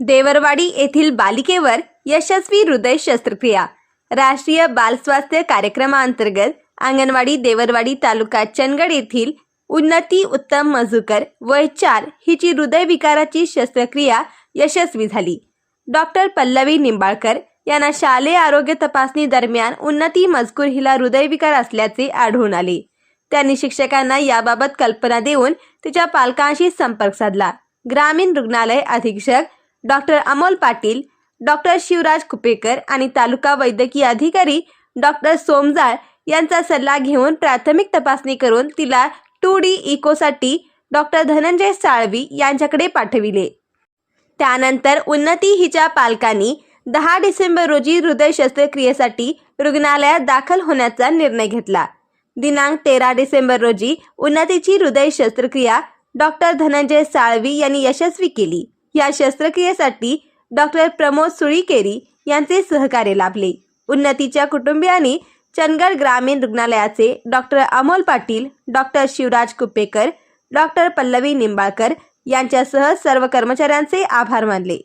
देवरवाडी येथील बालिकेवर यशस्वी हृदय शस्त्रक्रिया. राष्ट्रीय बाल स्वास्थ्य कार्यक्रमाअंतर्गत अंगणवाडी देवरवाडी तालुका चंदगड येथील उन्नती उत्तम मजूकर वय चार हिची हृदयविकाराची शस्त्रक्रिया यशस्वी झाली. डॉक्टर पल्लवी निंबाळकर यांना शालेय आरोग्य तपासणी दरम्यान उन्नती मजकूर हिला हृदयविकार असल्याचे आढळून आले. त्यांनी शिक्षकांना याबाबत कल्पना देऊन तिच्या पालकांशी संपर्क साधला. ग्रामीण रुग्णालय अधीक्षक डॉक्टर अमोल पाटील डॉक्टर शिवराज कुपेकर आणि तालुका वैद्यकीय अधिकारी डॉक्टर सोमजाळ यांचा सल्ला घेऊन प्राथमिक तपासणी करून तिला टू डी इकोसाठी डॉक्टर धनंजय साळवी यांच्याकडे पाठविले. त्यानंतर उन्नती हिच्या पालकांनी दहा डिसेंबर रोजी हृदय शस्त्रक्रियेसाठी रुग्णालयात दाखल होण्याचा निर्णय घेतला. दिनांक तेरा डिसेंबर रोजी उन्नतीची हृदय शस्त्रक्रिया डॉक्टर धनंजय साळवी यांनी यशस्वी केली. या शस्त्रक्रियेसाठी डॉक्टर प्रमोद सुळीकेरी यांचे सहकार्य लाभले. उन्नतीच्या कुटुंबियांनी चंदगड ग्रामीण रुग्णालयाचे doctor Amol Patil doctor Shivraj Kupekar doctor Pallavi Nimbalkar यांच्यासह सर्व कर्मचाऱ्यांचे आभार मानले.